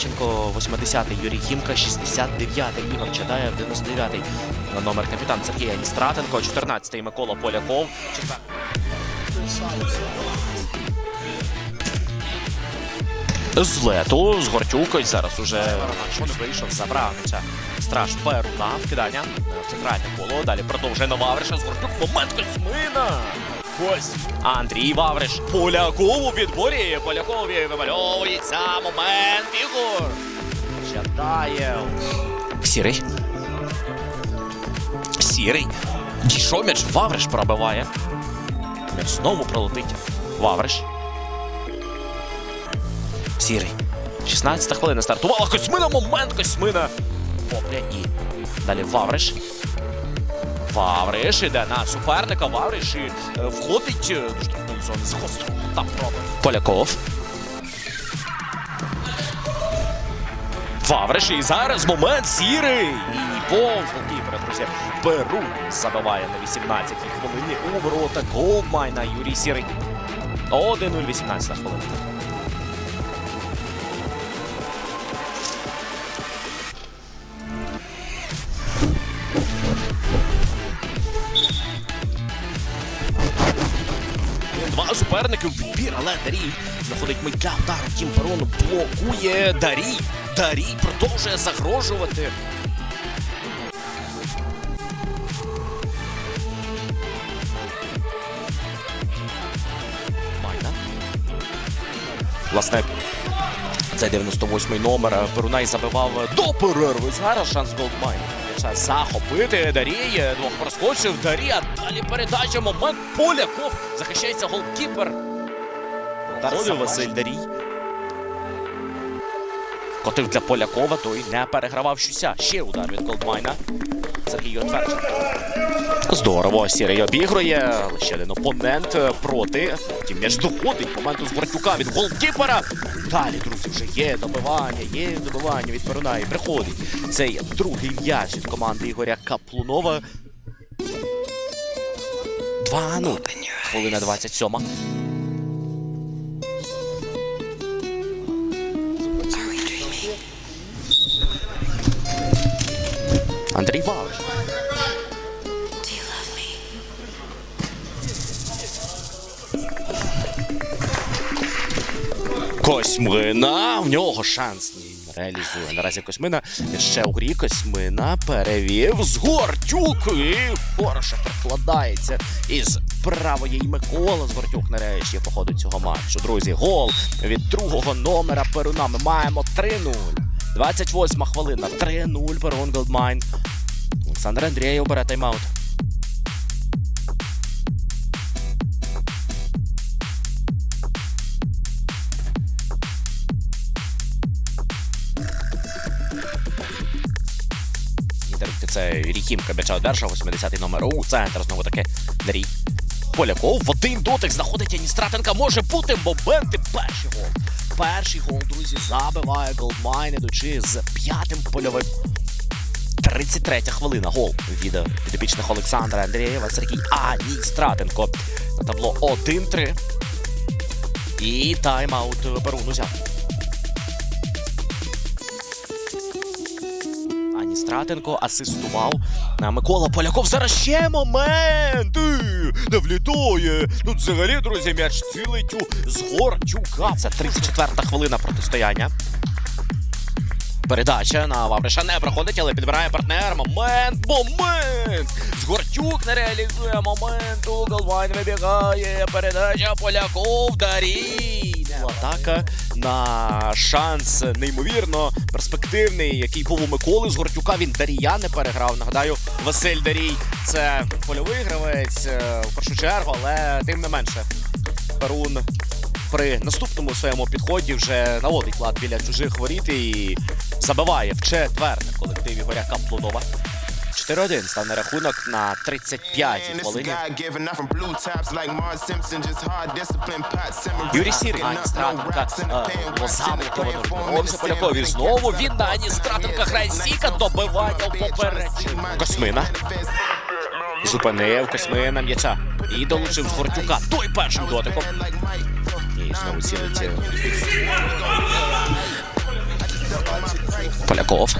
Захарченко, 80-й Юрій Хімка, 69-й Ігор Чадаєв, 99-й номер капітан Сергій Аністратенко, 14-й Микола Поляков. З лету, з Гортюкою зараз уже Романчук вийшов, забрав м'яча. Страж Перуна, вкидання в центральне коло. Далі продовжує на Вавриша з Гортюк. Момент Косьмина. Ось Андрій Вавриш. Поляков у відборі. Полякові вимальовується. Момент. Ігор. Чадаєв. Сірий. Сірий. Дійшов м'яч. Вавриш пробиває. М'яч знову пролетить. Вавриш. Сірий. 16 хвилина стартувала Косьмина. Момент Косьмина. Попля і. Далі Вавриш. Вавриш іде на суперника. Вавриш і е, входить е, до штрафної зони з гострого. Там пробив. Поляков. Вавриш і зараз момент сірий. І повз голкіпера, друзі. Перу забиває на 18-й хвилині у ворота Голдмайна Юрій Сірий. 1-0, 18 хвилина. Два відбір, але Дарій знаходить мить для удару. Тім Перон блокує Дарій. Дарій продовжує загрожувати. Майна. Власне, це 98-й номер. Перунай забивав до перерви. Зараз шанс Голдмайн. Час захопити Дарій. Двох проскочив. Дарій, а далі передача. Момент Поляков. Захищається голкіпер. Проходив Василь Дарій. Котив для Полякова, той не перегравав щуся. Ще удар від Голдмайна. Сергій Отверченко. Здорово, Сірий обігрує. Ще один опонент е, проти. Втім, м'яч доходить моменту з Гортюка від голкіпера. Далі, друзі, вже є добивання, є добивання від Перуна. І приходить цей другий м'яч від команди Ігоря Каплунова. 2-0. Хвилина 27. Андрій Валиш. Косьмина. В нього шанс. Реалізує. Наразі Косьмина. Ще у грі Косьмина перевів з Гортюк. І хороше прикладається із правої і Микола з Гортюк нарешті по ходу цього матчу. Друзі, гол від другого номера Перуна. Ми маємо 3-0. 28 хвилина. 3-0 Перун Голдмайн. Олександр Андрієв бере тайм-аут. Це Ріхімка м'яча одержав, 80-й номер у центр. Знову таки Дарій. Поляков в один дотик знаходить Аністратенка. Може бути моменти. Перший гол. Перший гол, друзі, забиває Голдмайн, ідучи з п'ятим польовим. 33 хвилина. Гол від підопічних Олександра Андрієва, Сергій Аністратенко. На табло 1-3. І тайм-аут Перун узяв. Стратенко асистував на Микола Поляков. Зараз ще момент! Е, Не влітає. Тут взагалі, друзі, м'яч цілить у з Горчука. Це 34-та хвилина протистояння. Передача на Вавриша не проходить, але підбирає партнер. Момент! Момент! Згорчук не реалізує моменту. Голвайн вибігає. Передача Поляков. Дарій. Атака на шанс неймовірно перспективний, який був у Миколи з Гортюка. Він Дарія не переграв. Нагадаю, Василь Дарій це польовий гравець е, в першу чергу, але тим не менше. Перун при наступному своєму підході вже наводить лад біля чужих воріт і забиває в четверте колектив Ігоря Каплунова. 4-1 стане рахунок на 35-й Man, this хвилині. Юрій Сірий, Ані Стратенка, лозавити Володимировича Полякові. Знову він на Ані Стратенка грає Сіка, добивання у попередження. Космина. Зупинив Космина м'яча. І долучив з Гортюка. Той першим дотиком. І знову цілить. Поляков.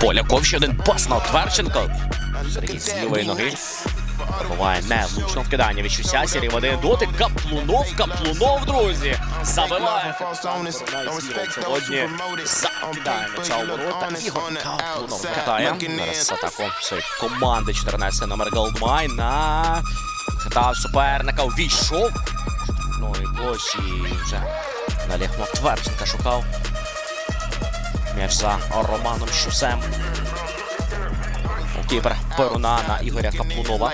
Поляков ще один пас на Тверченко. Сергій з лівої ноги. Буває невлучно вкидання від Щуся. Сірій один дотик. Каплунов, Каплунов, друзі. Забиває. Сьогодні закидає м'яча у ворота. Ігор Каплунов кидає. Зараз атаку своєї команди 14 номер Голдмайн на хитав суперника. Увійшов. Ну і площі вже далі Тверченка шукав. М'яч за Романом Щусем. Кіпер Перуна на Ігоря Каплунова.